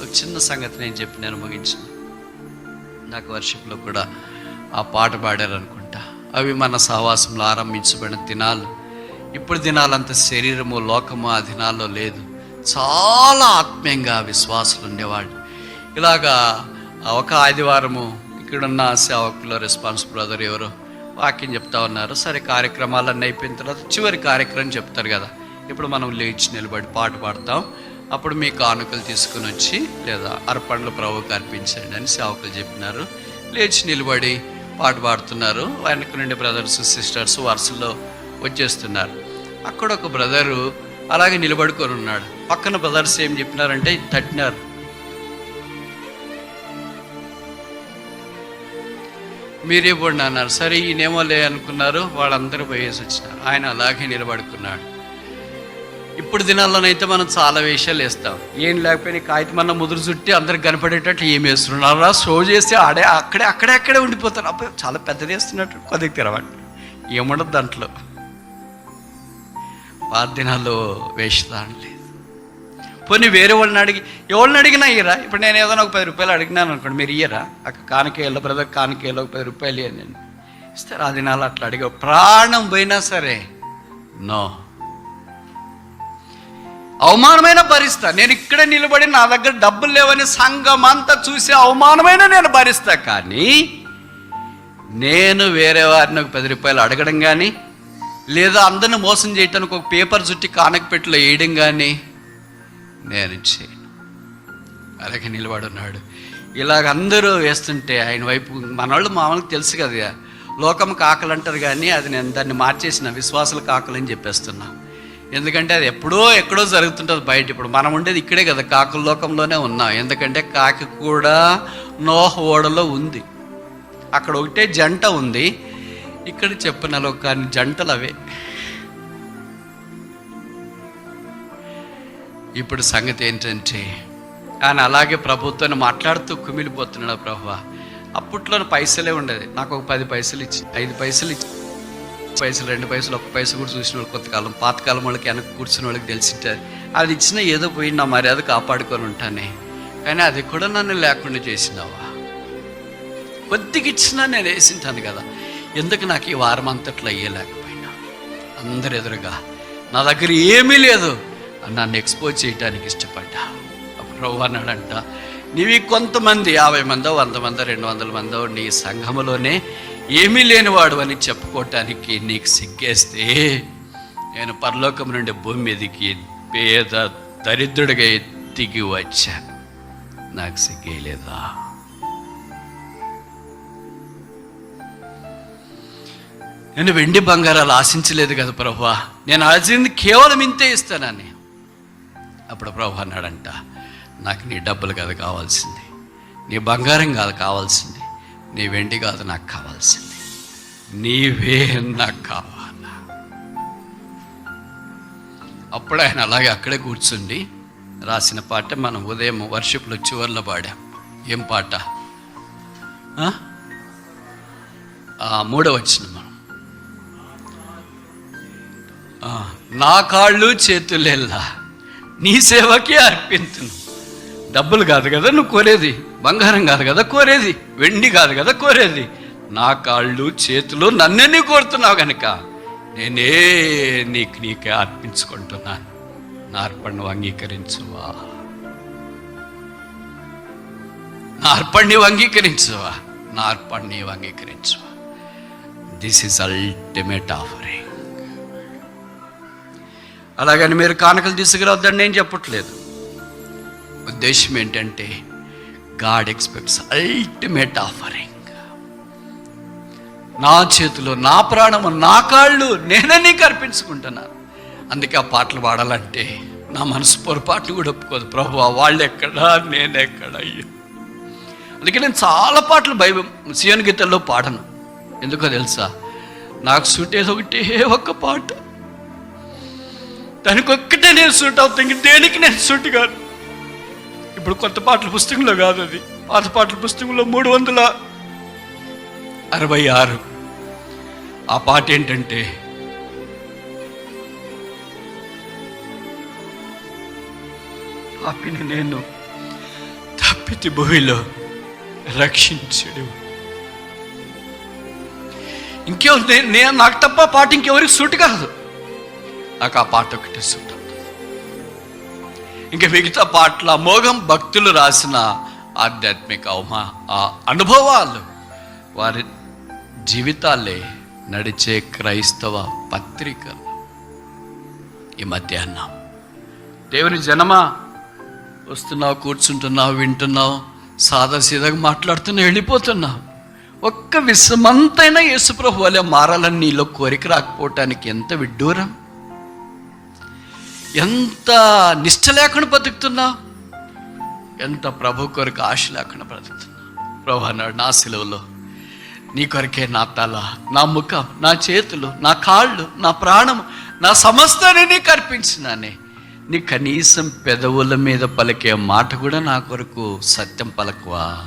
ఒక చిన్న సంగతి నేను చెప్పి నేను ముగించిన. నాకు వర్షిప్లో కూడా ఆ పాట పాడారనుకుంటా. అవి మన సహవాసంలో ఆరంభించబడిన దినాలు. ఇప్పుడు దినాలంత శరీరము లోకము ఆ దినాల్లో లేదు. చాలా ఆత్మీయంగా విశ్వాసులు ఉండేవాళ్ళు. ఇలాగా ఒక ఆదివారము ఇక్కడున్న సేవకుల రెస్పాన్స్ బ్రదర్ ఎవరో వాక్యం చెప్తా ఉన్నారు. సరే కార్యక్రమాలన్నీ అయిపోయిన తర్వాత చివరి కార్యక్రమం చెప్తారు కదా. ఇప్పుడు మనం లేచి నిలబడి పాట పాడతాం. అప్పుడు మీ కానుకలు తీసుకుని వచ్చి లేదా అర్పణలు ప్రభుకి అర్పించండి అని సేవకులు చెప్పినారు. లేచి నిలబడి పాట పాడుతున్నారు. వెనక నుండి బ్రదర్స్ సిస్టర్స్ వరుసలో వచ్చేస్తున్నారు. అక్కడ ఒక బ్రదరు అలాగే నిలబడుకొని ఉన్నాడు. పక్కన బ్రదర్స్ ఏం చెప్పినారంటే తట్టినారు. మీరే పోండి అన్నారు. సరే ఈయనేమో లే అనుకున్నారు. వాళ్ళందరూ పోయేసి వచ్చినారు. ఆయన అలాగే నిలబడుకున్నాడు. ఇప్పుడు దినాల్లోనైతే మనం చాలా వేషాలు వేస్తాం. ఏం లేకపోయినా కాగితమన్న ముదురు చుట్టి అందరికి కనపడేటట్టు ఏం వేస్తున్నారా షో చేసి ఆడే అక్కడే అక్కడే అక్కడే ఉండిపోతారు అప్పుడు చాలా పెద్దది వేస్తున్నట్టు. కొద్దిగా తెరవండి. ఏముండదు దాంట్లో. పాత దినాల్లో వేషదాని లేదు. పోనీ వేరే వాళ్ళని అడిగి ఎవరిని అడిగినా ఇయ్యరా? ఇప్పుడు నేను ఏదైనా ఒక పది రూపాయలు అడిగినాను అనుకోండి మీరు ఇయ్యరా? అక్కడ కానికేళ్ళ బ్రదర్ కానికేళ్ళ ఒక పది రూపాయలు ఇవ్వండి ఇస్తారు ఆ దినాలు అట్లా అడిగా ప్రాణం పోయినా సరే నో. అవమానమైన భరిస్తా. నేను ఇక్కడే నిలబడి నా దగ్గర డబ్బులు లేవని సంఘం అంతా చూసి అవమానమైన నేను భరిస్తా. కానీ నేను వేరే వారిని ఒక పది రూపాయలు అడగడం కానీ లేదా అందరిని మోసం చేయటానికి ఒక పేపర్ చుట్టి కానకపెట్టిలో వేయడం కానీ నేను చేయను. అలాగే నిలబడున్నాడు ఇలాగ అందరూ వేస్తుంటే ఆయన వైపు మనవాళ్ళు మామూలుగా తెలుసు కదా లోకం కాకలు అంటారు కానీ అది నేను దాన్ని మార్చేసిన విశ్వాసాలు కాకలు అని చెప్పేస్తున్నా. ఎందుకంటే అది ఎప్పుడో ఎక్కడో జరుగుతుంటుంది బయట. ఇప్పుడు మనం ఉండేది ఇక్కడే కదా కాకుల లోకంలోనే ఉన్నాం. ఎందుకంటే కాకి కూడా నోహ ఓడలో ఉంది. అక్కడ ఒకటే జంట ఉంది. ఇక్కడ చెప్పిన కానీ జంటలు అవే. ఇప్పుడు సంగతి ఏంటంటే ఆయన అలాగే ప్రభుత్వాన్ని మాట్లాడుతూ కుమిలిపోతున్నాడు ప్రభు. అప్పట్లో పైసలే ఉండేది. నాకు ఒక పది పైసలు ఇచ్చి ఐదు పైసలు ఇచ్చి. పైసలు రెండు పైసలు ఒక పైసలు కూడా చూసిన వాళ్ళు కొంతకాలం పాతకాలం వాళ్ళకి వెనక కూర్చున్న వాళ్ళకి తెలిసింటారు అది ఇచ్చినా ఏదో పోయి నా మర్యాద కాపాడుకొని ఉంటానే కానీ అది కూడా నన్ను లేకుండా చేసినావా కొద్దిగా ఇచ్చినా నేను వేసింటాను కదా ఎందుకు నాకు ఈ వారం అంతట్లో అయ్యలేకపోయినా? అందరు ఎదురుగా నా దగ్గర ఏమీ లేదు నన్ను ఎక్స్పోజ్ చేయడానికి ఇష్టపడ్డా. అప్పుడు రవ్వ అన్నాడంట నీవి కొంతమంది యాభై మందో వంద మందో రెండు వందల మందో నీ సంఘములోనే ఏమీ లేనివాడు అని చెప్పుకోవటానికి నీకు సిగ్గేస్తే నేను పరలోకం నుండి భూమి మీదకి పేద దరిద్రుడిగా దిగి వచ్చాను. నాకు సిగ్గేయలేదా? నేను వెండి బంగారాలు ఆశించలేదు కదా ప్రభా నేను ఆశించింది కేవలం ఇంతే ఇస్తానని అప్పుడు ప్రభు అన్నాడంట నాకు నీ డబ్బులు కదా కావాల్సింది. నీ బంగారం కాదు కావాల్సింది. నీ వెండి కాదు నాకు కావాల్సింది. నీవే నాకు కావాలా. అప్పుడు ఆయన అలాగే అక్కడే కూర్చుండి రాసిన పాట మనం ఉదయం వర్షిప్లో చివర్లో పాడాం. ఏం పాట? మూడో వచ్చిన మనం. నా కాళ్ళు చేతులెల్లా నీ సేవకే అర్పించును డబ్బులు కాదు కదా నువ్వు కోరేది? బంగారం కాదు కదా కోరేది? వెండి కాదు కదా కోరేది? నా కాళ్ళు చేతులు నన్నే నీ కోరుతున్నావు కనుక నేనే నీకు నీకే అర్పించుకుంటున్నాను. నా అర్పణను అంగీకరించువా? నా అర్పణని అంగీకరించువా? నా అర్పణని అంగీకరించువా? దిస్ ఈజ్ అల్టిమేట్ ఆఫరింగ్ అలాగని మీరు కానుకలు తీసుకురావద్దని నేను చెప్పట్లేదు. ఉద్దేశం ఏంటంటే గాడ్ ఎక్స్పెక్ట్స్ అల్టిమేట్ ఆఫరింగ్ నా చేతిలో నా ప్రాణము నా కాళ్ళు నేనే నీకు అర్పించుకుంటున్నాను అందుకే ఆ పాటలు పాడాలంటే నా మనసు పొరపాటు కూడా ఒప్పుకోదు. ప్రభు వాళ్ళు ఎక్కడా నేను ఎక్కడ అయ్యో అందుకే నేను చాలా పాటలు బైబిల్ సియోన్ గీతల్లో పాడను. ఎందుకో తెలుసా? నాకు సూటేది ఒకటే ఒక్క పాట. దానికి ఒక్కటే నేను సూట్ అవుతుంది దేనికి నేను సూట్ కాదు ఇప్పుడు కొత్త పాటల పుస్తకంలో కాదు అది. పాత పాటల పుస్తకంలో మూడు వందల అరవై ఆరు. ఆ పాట ఏంటంటే పాపిని నేను తప్పితి భూమిలో రక్షించడు. ఇంకే నేను నాకు తప్ప పాట ఇంకెవరికి సూట్ కాదు. నాకు ఆ పాట ఒకటి సూట్. ఇంకా మిగతా పాటల మోగం భక్తులు రాసిన ఆధ్యాత్మిక అవమా ఆ అనుభవాలు వారి జీవితాలే నడిచే క్రైస్తవ పత్రికలు ఈ మధ్యాహ్నం దేవుని జనమా వస్తున్నావు కూర్చుంటున్నావు వింటున్నావు సాదాసీదాగా మాట్లాడుతున్నావు వెళ్ళిపోతున్నావు. ఒక్క విషమంతైనా యేసుప్రభు వలె మారాలని నీలో కోరిక రాకపోవటానికి ఎంత విడ్డూరం? ఎంత నిష్ట లేకుండా బతుకుతున్నా? ఎంత ప్రభు కొరకు ఆశ లేకుండా బ్రతుకుతున్నా? ప్రభు అన్నాడు నా సెలవులో నీ కొరకే నా తల నా ముఖం నా చేతులు నా కాళ్ళు నా ప్రాణం నా సమస్తాన్ని నీకు అర్పించినానే. నీ కనీసం పెదవుల మీద పలికే మాట కూడా నా కొరకు సత్యం పలకువా?